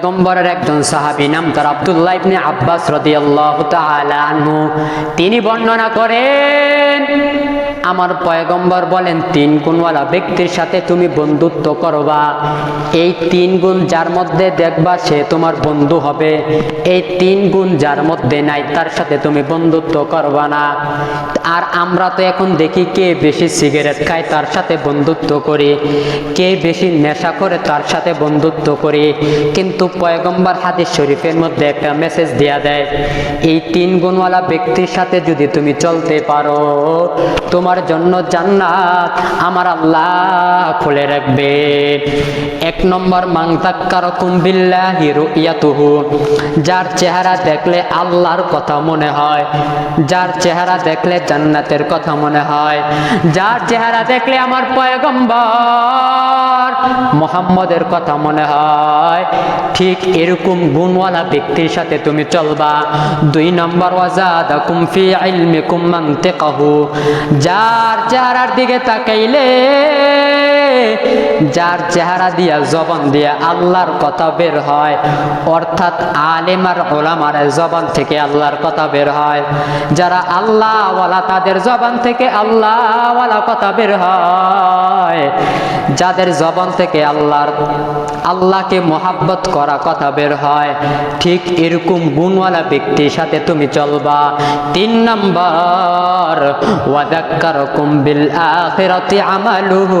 পয়গম্বরের একজন সাহাবি নাম তার আব্দুল্লাহ ইবনে আব্বাস রাদিয়াল্লাহু তাআলা আনহু। তিনি বর্ণনা করেন আমার পয়গম্বর বলেন, তিন গুণওয়ালা ব্যক্তির সাথে তুমি বন্ধুত্ব করবা। এই তিন গুণ যার মধ্যে দেখবা সে তোমার বন্ধু হবে। এই তিন গুণ যার মধ্যে নাই, তার সাথে তুমি বন্ধুত্ব করবা না। আর আমরা তো এখন দেখি কে বেশি সিগারেট খায়, তার সাথে বন্ধুত্ব করি। কে বেশি নেশা করে, তার সাথে বন্ধুত্ব করি। কিন্তু পয়গম্বর হাদিস শরীফের মধ্যে একটা মেসেজ দেয়া দেয়, এই তিন গুণওয়ালা ব্যক্তির সাথে যদি তুমি চলতে পারো, তোমার জন্য জান্নাত আমার আল্লাহ খুলে রাখবে। এক নম্বর মাংতাক্কার কুম্বিল্লাহি রুইয়াতুহু, যার চেহারা দেখলে আল্লাহর কথা মনে হয়, যার চেহারা দেখলে জান্নাতের কথা মনে হয়, যার চেহারা দেখলে আমার পয়গম্বর মোহাম্মদের কথা মনে হয় ঠিক এরকম গুণওয়ালা ব্যক্তির সাথে তুমি চলবা। দুই নম্বর যার চেহারার দিকে তাকাইলে যার চেহারা দিয়া, জবান দিয়া আল্লাহর কথা বের হয়, অর্থাৎ আলেম আর ওলামার জবান থেকে আল্লাহর কথা বের হয়। যারা আল্লাহওয়ালা, তাদের জবান থেকে আল্লাহওয়ালা কথা বের হয়। যাদের জবান থেকে আল্লাহর, আল্লাহকে মোহাব্বত করা কথা বের হয়, ঠিক এরকম গুণওয়ালা ব্যক্তির সাথে তুমি চলবা। তিন নম্বর ওয়াদাক্কারকুম বিল আখিরাতি আমালুহু।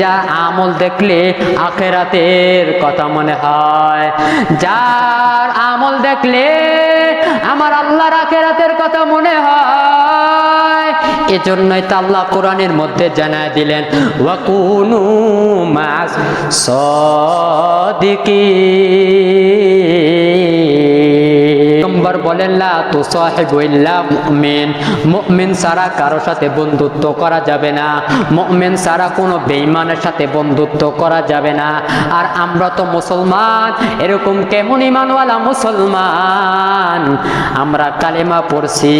যা আমল দেখলে আখেরাতের কথা মনে হয়। যার আমল দেখলে আমার আল্লাহর আখেরাতের কথা মনে হয়। এজন্যই তো আল্লাহ কোরআনের মধ্যে জানায় দিলেন, ওয়াকুনু মাস সদিকি বলেন, লা তো সাহেব মুমিন। মুমিন সারা কারও সাথে বন্ধুত্ব করা যাবে না। মুমিন সারা কোনো বেঈমানের সাথে বন্ধুত্ব করা যাবে না। আর আমরা তো মুসলমান, এরকম কেমন ইমানওয়ালা মুসলমান? আমরা কালেমা পড়ছি,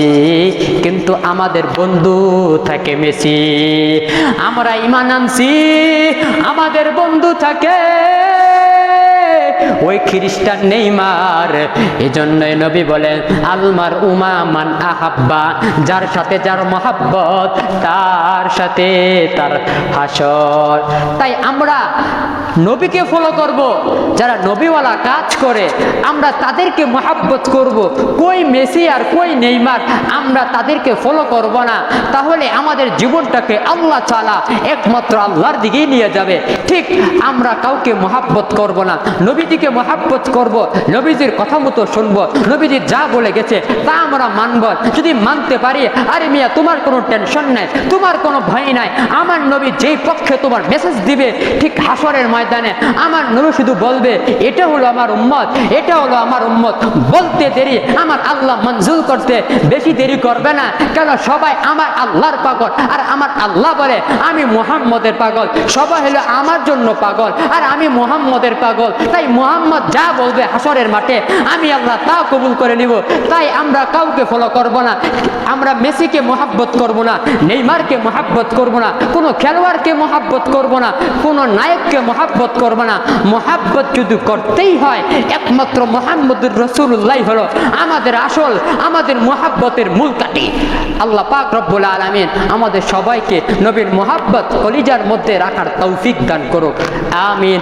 কিন্তু আমাদের বন্ধু থাকে মেসি। আমরা ইমান আনছি, আমাদের বন্ধু থাকে ওই খ্রিস্টান নেইমার। এজন্যই নবী বলেন আলমার উমা মান আহাব্বা, যার সাথে যার মহাব্বত, তার সাথে তার হাসর। তাই আমরা নবীকে ফলো করব, যারা নবীওয়ালা কাজ করে, আমরা তাদেরকে মহাব্বত করব, কই মেসি আর কই নেইমার, আমরা তাদেরকে ফলো করব না। তাহলে আমাদের জীবনটাকে আল্লাহ চালা একমাত্র আল্লাহর দিকেই নিয়ে যাবে। ঠিক আমরা কাউকে মহাব্বত করব না। নবীজিকে মহাব্বত করব, নবীজির কথা মতো শুনব, নবীজি যা বলে গেছে তা আমরা মানব। যদি মানতে পারি, আরে মিয়া, তোমার কোনো টেনশন নাই, তোমার কোনো ভয় নাই। আমার নবী যেই পক্ষে তোমার মেসেজ দিবে, ঠিক হাসরের ময়দানে, আমার নবী শুধু বলবে, এটা হলো আমার উম্মত, এটা হলো আমার উম্মত। বলতে দেরি, আমার আল্লাহ মঞ্জুর করতে বেশি দেরি করবে না, কেন সবাই আমার আল্লাহর পাগল, আর আমার আল্লাহ বলে, আমি মোহাম্মদের পাগল। সবাই হলো আমার জন্য পাগল, আর আমি মোহাম্মদের পাগল। তাই মোহাম্মদ যা বলবে হাসরের মাঠে, আমি আল্লাহ তা কবুল করে নিব। তাই আমরা কাউকে ফলো করব না। আমরা মেসিকে মোহাব্বত করব না, নেইমারকে মোহাব্বত করব না, কোনো খেলোয়াড়কে মোহাব্বত করব না, কোনো নায়ককে মোহাব্বত করব না। মোহাব্বত যদি করতেই হয়, একমাত্র মোহাম্মদুর রসুল্লাহ হলো আমাদের আসল, আমাদের মোহাব্বতের মূল কাটি আল্লাহ পাক রব্বুল আলমিন আমাদের সবাইকে নবীর মোহাব্বত কলিজার মধ্যে রাখার তৌফিক দান করুক। আমিন।